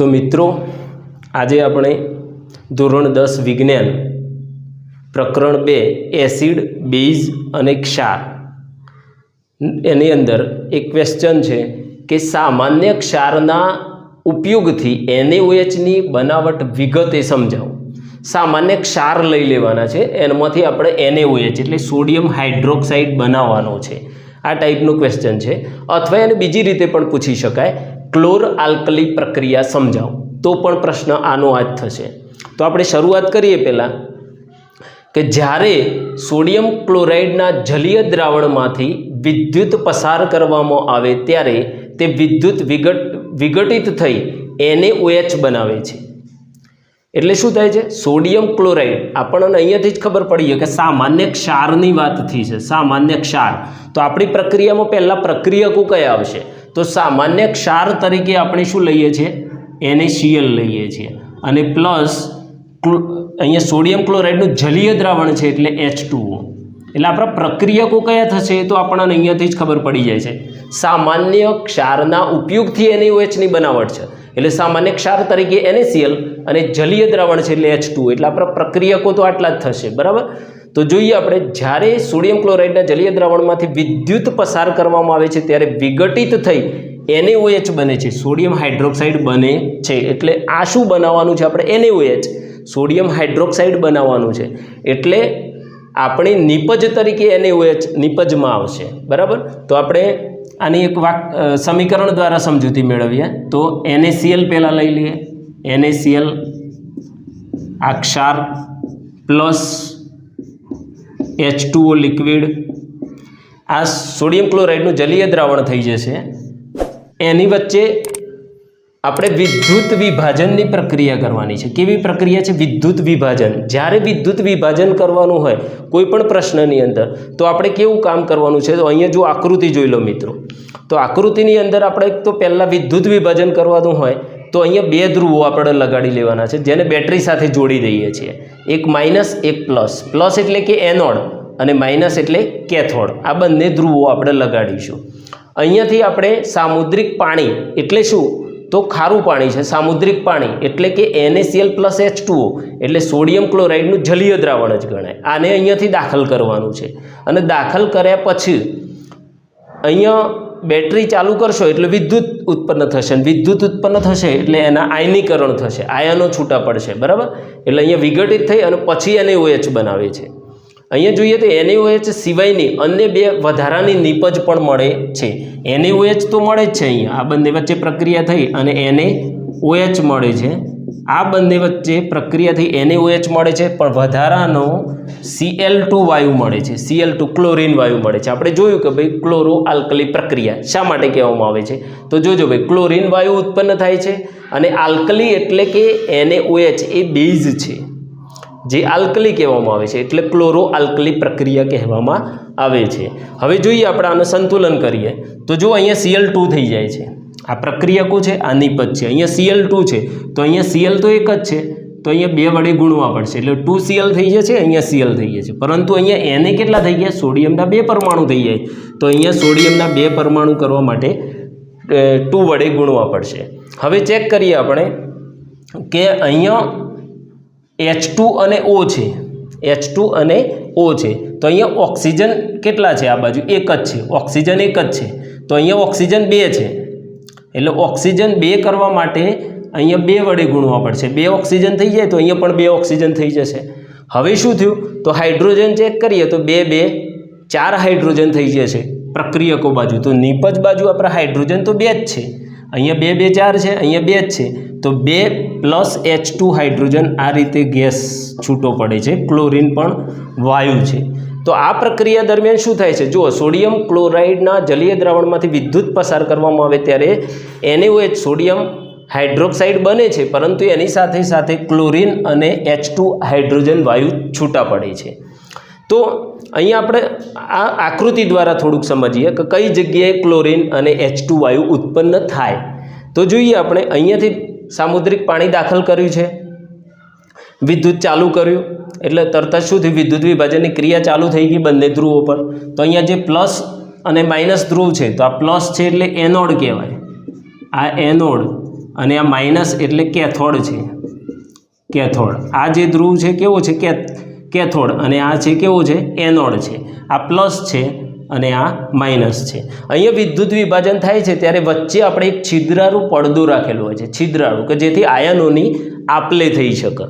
તો મિત્રો, આજે આપણે ધોરણ દસ વિજ્ઞાન, પ્રકરણ બે, એસિડ બેઝ અને ક્ષાર. એની અંદર એક ક્વેશ્ચન છે કે સામાન્ય ક્ષારના ઉપયોગથી એનએઓએચની બનાવટ વિગતે સમજાવો. સામાન્ય ક્ષાર લઈ લેવાના છે, એમાંથી આપણે એનએઓએચ એટલે સોડિયમ હાઇડ્રોક્સાઇડ બનાવવાનો છે. આ ટાઈપનું ક્વેશ્ચન છે. અથવા એને બીજી રીતે પણ પૂછી શકાય ક્લોર આલ્કલી પ્રક્રિયા સમજાવો. તો પણ પ્રશ્ન આનો આ જ થશે. તો આપણે શરૂઆત કરીએ પહેલાં કે જ્યારે સોડિયમ ક્લોરાઇડના જલીય દ્રાવણમાંથી વિદ્યુત પસાર કરવામાં આવે ત્યારે તે વિદ્યુત વિઘટ વિઘટિત થઈ એને ઓએચ બનાવે છે. એટલે શું થાય છે? સોડિયમ ક્લોરાઇડ, આપણને અહીંયાથી જ ખબર પડી કે સામાન્ય ક્ષારની વાત થઈ છે, સામાન્ય ક્ષાર. તો આપણી પ્રક્રિયામાં પહેલાં પ્રક્રિયકો કયા આવશે? તો સામાન્ય ક્ષાર તરીકે આપણે શું લઈએ છીએ? એને સીએલ લઈએ છીએ. અને પ્લસ અહીંયા સોડિયમ ક્લોરાઇડનું જલીય દ્રાવણ છે એટલે એચ એટલે આપણા પ્રક્રિયકો કયા થશે તો આપણને અહીંયાથી જ ખબર પડી જાય છે. સામાન્ય ક્ષારના ઉપયોગથી એની ઓએચની બનાવટ છે. એટલે સામાન્ય ક્ષાર તરીકે NaCl અને જલીય દ્રાવણ છે એટલે એચ એટલે આપણા પ્રક્રિયકો તો આટલા જ થશે. બરાબર? તો જોઈએ આપણે, જ્યારે સોડિયમ ક્લોરાઇડના જલીય દ્રાવણમાંથી વિદ્યુત પસાર કરવામાં આવે છે, ત્યારે વિઘટિત થઈ એનએઓએચ બને છે. સોડિયમ હાઇડ્રોક્સાઇડ બને છે. એટલે આ શું બનાવવાનું છે આપણે? એનએઓએચ. સોડિયમ હાઇડ્રોક્સાઇડ બનાવવાનું છે. એટલે આપણી નિપજ તરીકે એનએઓએચ નિપજમાં આવશે. બરાબર? તો આપણે આની એક વાક સમીકરણ દ્વારા સમજૂતી મેળવીએ. તો એનએસીએલ પહેલાં લઈ લઈએ. એનએસીએલ આ ક્ષાર plus H two O liquid આ સોડિયમ ક્લોરાઇડનું જલીય દ્રાવણ થઈ જશે. એની વચ્ચે આપણે વિદ્યુત વિભાજનની પ્રક્રિયા કરવાની છે. કેવી પ્રક્રિયા છે? વિદ્યુત વિભાજન. જ્યારે વિદ્યુત વિભાજન કરવાનું હોય, કોઈ પણ પ્રશ્નની અંદર, તો આપણે કેવું કામ કરવાનું છે? તો અહીંયા જો આકૃતિ જોઈ લો મિત્રો. તો આકૃતિની અંદર આપણે તો પહેલાં વિદ્યુત વિભાજન કરવાનું હોય તો અહીંયા બે ધ્રુવો આપણે લગાડી લેવાના છે, જેને બેટરી સાથે જોડી દઈએ છીએ. એક માઇનસ, એક પ્લસ. પ્લસ એટલે કે એનોડ અને માઇનસ એટલે કેથોડ. આ બંને ધ્રુવો આપણે લગાડીશું. અહીંયાથી આપણે સામુદ્રિક પાણી, એટલે શું? તો ખારું પાણી છે, સામુદ્રિક પાણી, એટલે કે N A C L plus H એટલે સોડિયમ ક્લોરાઇડનું જલીય દ્રાવણ જ ગણાય. આને અહીંયાથી દાખલ કરવાનું છે. અને દાખલ કર્યા પછી અહીંયા બેટરી ચાલુ કરશો એટલે વિદ્યુત ઉત્પન્ન થશે અને વિદ્યુત ઉત્પન્ન થશે એટલે એના આયનીકરણ થશે, આયનો છૂટા પડશે, બરાબર? એટલે અહીંયા વિઘટિત થઈ અને પછી એને ઓએચ બનાવે છે. અહીંયા જોઈએ તો NaOH સિવાયની અન્ય બે વધારાની નિપજ પણ મળે છે. NaOH તો મળે જ છે અહીંયા. આ બંને વચ્ચે પ્રક્રિયા થઈ અને એને ઓએચ મળે છે. આ બંને વચ્ચે પ્રક્રિયાથી NaOH મળે છે, પણ વધારાનો સીએલ ટુ વાયુ મળે છે સીએલ ટુ ક્લોરીન વાયુ મળે છે. આપણે જોયું કે ભાઈ ક્લોરો આલ્કલી પ્રક્રિયા શા માટે કહેવામાં આવે છે? તો જોજો ભાઈ ક્લોરીન વાયુ ઉત્પન્ન થાય છે અને આલ્કલી એટલે કે NaOH એ બેઝ છે. જે આલ્કલી કહેવામાં આવે છે, એટલે ક્લોરો આલ્કલી પ્રક્રિયા કહેવામાં આવે છે. હવે જોઈએ આપણે આનું સંતુલન કરીએ. તો જો અહીંયા સીએલ ટુ થઈ જાય છે. આ પ્રક્રિયકો છે? આ નિપજ છે. અહીંયા સીએલ ટુ છે. તો અહીંયા સીએલ તો એક જ છે. તો અહીંયા બે વડે ગુણવા પડશે. એટલે ટુ સીએલ થઈ જશે, અહીંયા સીએલ થઈ જશે. પરંતુ અહીંયા એને કેટલા થઈ ગયા? સોડિયમના બે પરમાણુ થઈ જાય તો અહીંયા સોડિયમના બે પરમાણુ કરવા માટે ટુ વડે ગુણવા પડશે. હવે ચેક કરીએ આપણે કે અહીંયા એચ અને ઓ છે. એચ અને ઓ છે. તો અહીંયા ઓક્સિજન કેટલા છે આ બાજુ? એક જ છે. ઓક્સિજન એક જ છે. તો અહીંયા ઓક્સિજન બે છે. એટલે ઓક્સિજન બે કરવા માટે અહીંયા બે વડે ગુણવા પડશે. બે ઓક્સિજન થઈ જાય તો અહીંયા પણ બે ઓક્સિજન થઈ જશે. હવે શું થયું? તો હાઇડ્રોજન ચેક કરીએ તો બે બે, ચાર હાઇડ્રોજન થઈ જશે પ્રક્રિયકો બાજુ. તો નિપજ બાજુ આપણા હાઇડ્રોજન તો બે જ છે. અહીંયા બે બે, ચાર છે, અહીંયા બે જ છે. તો બે પ્લસ એચ ટુ હાઇડ્રોજન આ રીતે ગેસ છૂટો પડે છે. ક્લોરીન પણ વાયુ છે. તો આ પ્રક્રિયા દરમિયાન શું થાય છે? જુઓ, સોડિયમ ક્લોરાઇડના જલીય દ્રાવણમાંથી વિદ્યુત પસાર કરવામાં આવે ત્યારે NaOH સોડિયમ હાઇડ્રોક્સાઇડ બને છે, પરંતુ એની સાથે સાથે ક્લોરીન અને એચ હાઇડ્રોજન વાયુ છૂટા પડે છે. તો અહીંયા આપણે આ આકૃતિ દ્વારા થોડુંક સમજીએ કે કઈ જગ્યાએ ક્લોરીન અને એચ વાયુ ઉત્પન્ન થાય. તો જોઈએ આપણે અહીંયાથી સામુદ્રિક પાણી દાખલ કર્યું છે. વિદ્યુત ચાલુ કર્યું. એટલે તરત જ શું થયું વિદ્યુત વિભાજનની ક્રિયા ચાલુ થઈ ગઈ બંને ધ્રુવો પર. તો અહીંયા જે પ્લસ અને માઇનસ ધ્રુવ છે, તો આ પ્લસ છે એટલે એનોડ કહેવાય. આ એનોડ અને આ માઇનસ એટલે કેથોડ છે. કેથોડ. આ જે ધ્રુવ છે કેવો છે? કેથોડ. અને આ છે કેવો છે? એનોડ છે. આ પ્લસ છે અને આ માઇનસ છે. અહીંયા વિદ્યુત વિભાજન થાય છે ત્યારે વચ્ચે આપણે એક છિદ્રાળું પડદું રાખેલું હોય છે. છિદ્રાળું કે જેથી આયનોની આપલે થઈ શકે.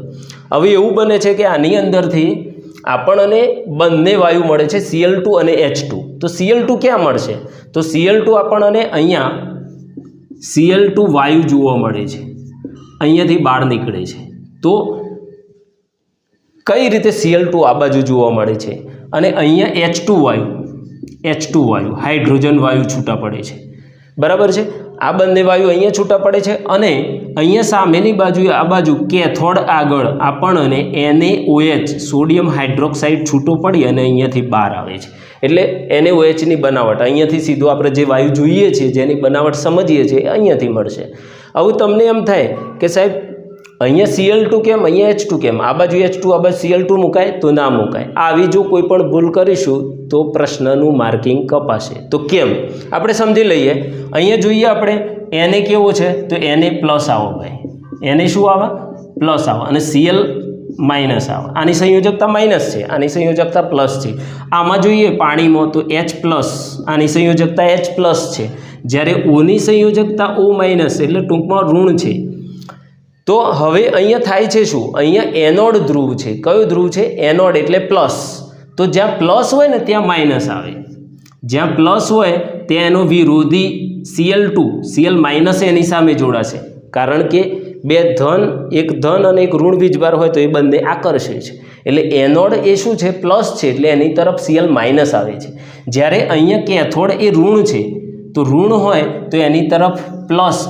હવે એવું બને છે કે આની અંદરથી આપણને બંને વાયુ મળે છે સીએલ ટુ અને એચ ટુ તો સીએલ ટુ ક્યાં મળશે? તો સીએલ ટુ આપણને અહીંયા સીએલ ટુ વાયુ જોવા મળે છે. અહીંયાથી બહાર નીકળે છે. તો કઈ રીતે સીએલ ટુ આ બાજુ જોવા મળે છે? અને અહીંયા એચ ટુ વાયુ એચ ટુ વાયુ, હાઇડ્રોજન વાયુ છૂટા પડે છે. બરાબર છે? આ બંને વાયુ અહીંયા છૂટા પડે છે અને અહીંયા સામેની બાજુએ આ બાજુ કેથોડ આગળ આપણને NaOH સોડિયમ હાઇડ્રોક્સાઇડ છૂટો પડી અને અહીંયાથી બહાર આવે છે. એટલે એને ઓએચની બનાવટ, અહીંયાથી સીધું આપણે જે વાયુ જોઈએ છીએ, જેની બનાવટ સમજીએ છીએ અહીંયાથી મળશે. આવું તમને એમ થાય કે સાહેબ અહીંયા સીએલ ટુ કેમ? અહીંયા એચ ટુ કેમ? આ બાજુ એચ ટુ આ બાજુ સીએલ ટુ મુકાય તો ના મુકાય. આવી જો કોઈ પણ ભૂલ કરીશું તો પ્રશ્નનું માર્કિંગ કપાશે. તો કેમ? આપણે સમજી લઈએ. અહીંયા જોઈએ આપણે એને કેવો છે? તો એને પ્લસ આવો ભાઈ. એને શું આવે? પ્લસ આવે. અને સીએલ માઇનસ આવે. આની સંયોજકતા માઇનસ છે. આની સંયોજકતા પ્લસ છે. આમાં જોઈએ પાણીમાં તો એચ પ્લસ આની સંયોજકતા એચ પ્લસ છે. જ્યારે ઓની સંયોજકતા ઓ માઇનસ એટલે ટૂંકમાં ઋણ છે. તો હવે અહીંયા થાય છે શું? અહીંયા એનોડ ધ્રુવ છે. કયો ધ્રુવ છે? એનોડ એટલે પ્લસ. તો જ્યાં પ્લસ હોય ને ત્યાં માઇનસ આવે. જ્યાં પ્લસ હોય ત્યાં એનો વિરોધી સીએલ ટુ. સીએલ માઇનસ એની સામે જોડાશે. કારણ કે બે ધન, એક ધન અને એક ઋણ વીજભાર હોય તો એ બંને આકર્ષે છે. એટલે એનોડ એ શું છે? પ્લસ છે. એટલે એની તરફ સીએલ માઇનસ આવે છે. જ્યારે અહીંયા કેથોડ એ ઋણ છે. તો ઋણ હોય તો એની તરફ પ્લસ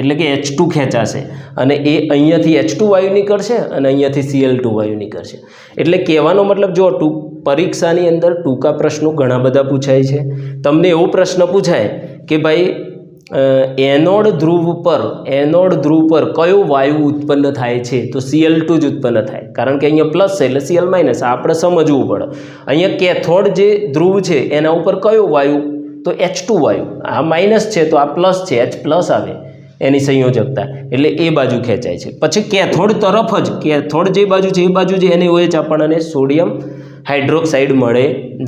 એટલે કે એચ ટુ ખેંચાશે. અને એ અહીંયાથી એચ ટુ વાયુ નીકળશે અને અહીંયાથી સીએલ ટુ વાયુ નીકળશે. એટલે કહેવાનો મતલબ જો ટૂંક પરીક્ષાની અંદર ટૂંકા પ્રશ્નો ઘણા બધા પૂછાય છે. તમને એવો પ્રશ્ન પૂછાય કે ભાઈ એનોડ ધ્રુવ પર, એનોડ ધ્રુવ પર કયો વાયુ ઉત્પન્ન થાય છે? તો સીએલ ટુ જ ઉત્પન્ન થાય. કારણ કે અહીંયા પ્લસ છે એટલે સીએલ માઇનસ. આપણે સમજવું પડે. અહીંયા કેથોડ જે ધ્રુવ છે, એના ઉપર કયો વાયુ? તો એચ ટુ વાયુ. આ માઇનસ છે, તો આ પ્લસ છે. એચ પ્લસ આવે. એની સંયોજકતા. એટલે એ બાજુ ખેંચાય છે. પછી કેથોડ તરફ જ કેથોડ જે બાજુ છે એ બાજુ જે, એની ઓએચ આપણને સોડિયમ હાઇડ્રોક્સાઇડ મળે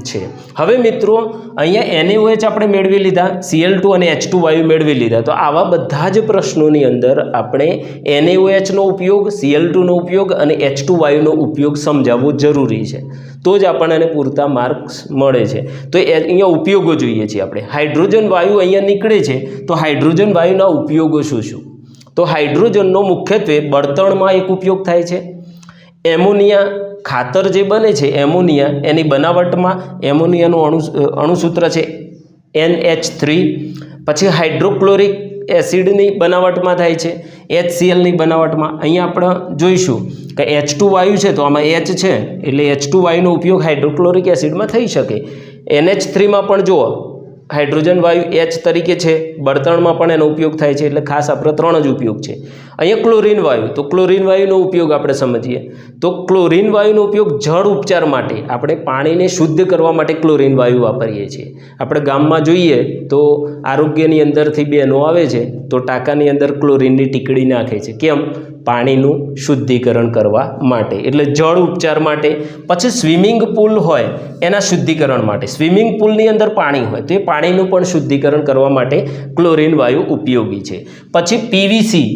છે. હવે મિત્રો, અહીંયા એનએઓએચ આપણે મેળવી લીધા સીએલ ટુ અને એચ ટુ વાયુ મેળવી લીધા. તો આવા બધા જ પ્રશ્નોની અંદર આપણે એનએઓએચનો ઉપયોગ સીએલ ટુનો ઉપયોગ અને એચ ટુ વાયુનો ઉપયોગ સમજાવવો જરૂરી છે. તો જ આપણને પૂરતા માર્ક્સ મળે છે. તો અહીંયા ઉપયોગો જોઈએ છીએ આપણે. હાઇડ્રોજન વાયુ અહીંયા નીકળે છે. તો હાઇડ્રોજન વાયુના ઉપયોગો શું શું? તો હાઇડ્રોજનનો મુખ્યત્વે બળતણમાં એક ઉપયોગ થાય છે. એમોનિયા ખાતર જે બને છે, એમોનિયા, એની બનાવટમાં એમોનિયાનું અણુ, અણુસૂત્ર છે એન એચ થ્રી. પછી હાઇડ્રોક્લોરિક એસિડની બનાવટમાં થાય છે એચ સીએલની બનાવટમાં. અહીંયા આપણે જોઈશું કે એચ ટુ વાયુ છે, તો આમાં એચ છે, એટલે એચ ટુ વાયુનો ઉપયોગ હાઇડ્રોક્લોરિક એસિડમાં થઈ શકે. એનએચ થ્રીમાં પણ જુઓ, હાઇડ્રોજન વાયુ એચ તરીકે છે, બળતણમાં પણ એનો ઉપયોગ થાય છે, એટલે ખાસ આપણે ત્રણ જ ઉપયોગ છે. અહીંયા ક્લોરીન વાયુ. તો ક્લોરીન વાયુનો ઉપયોગ આપણે સમજીએ. તો ક્લોરીન વાયુનો ઉપયોગ જળ ઉપચાર માટે આપણે પાણીને શુદ્ધ કરવા માટે ક્લોરીન વાયુ વાપરીએ છીએ. આપણે ગામમાં જોઈએ તો આરોગ્યની અંદરથી બેનો આવે છે તો ટાંકાની અંદર ક્લોરીનની ટીકડી નાખે છે. કેમ? પાણીનું શુદ્ધિકરણ કરવા માટે. એટલે જળ ઉપચાર માટે. પછી સ્વિમિંગ પુલ હોય એના શુદ્ધિકરણ માટે. સ્વિમિંગ પુલની અંદર પાણી હોય તો એ પાણીનું પણ શુદ્ધિકરણ કરવા માટે ક્લોરીન વાયુ ઉપયોગી છે. પછી પીવીસી.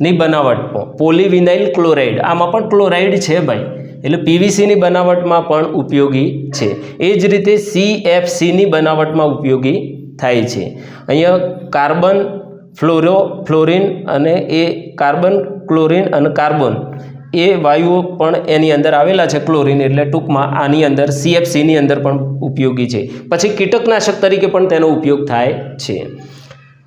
ની બનાવટમાં પોલીવિનાઇલ ક્લોરાઇડ. આમાં પણ ક્લોરાઇડ છે ભાઈ. એટલે પીવીસીની બનાવટમાં પણ ઉપયોગી છે. એ જ રીતે સીએફસીની બનાવટમાં ઉપયોગી થાય છે. અહીંયા કાર્બન, ફ્લોરો, ફ્લોરિન અને એ કાર્બન, ક્લોરિન અને કાર્બન એ વાયુઓ પણ એની અંદર આવેલા છે ક્લોરિન એટલે ટૂંકમાં આની અંદર સીએફસીની અંદર પણ ઉપયોગી છે. પછી કીટકનાશક તરીકે પણ તેનો ઉપયોગ થાય છે.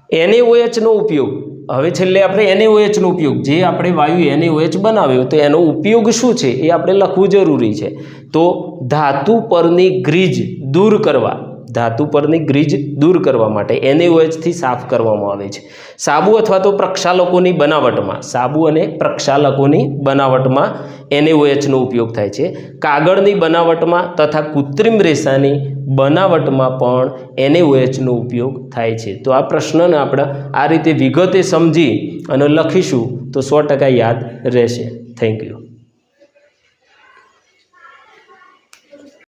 એનએઓએચનો ઉપયોગ હવે છેલ્લે આપણે NaOH નો ઉપયોગ, જે આપણે વાયુ NaOH બનાવ્યો તો એનો ઉપયોગ શું છે એ આપણે લખવું જરૂરી છે. તો ધાતુ પરની ગ્રીજ દૂર કરવા. ધાતુ પરની ગ્રીજ દૂર કરવા માટે એનએઓએચથી સાફ કરવામાં આવે છે. સાબુ અથવા તો પ્રક્ષાલકોની બનાવટમાં, સાબુ અને પ્રક્ષાલકોની બનાવટમાં એનએઓએચનો ઉપયોગ થાય છે. કાગળની બનાવટમાં તથા કૃત્રિમ રેસાની બનાવટમાં પણ એનએઓએચનો ઉપયોગ થાય છે. તો આ પ્રશ્નને આપણે આ રીતે વિગતે સમજી અને લખીશું તો સો યાદ રહેશે. Thank you.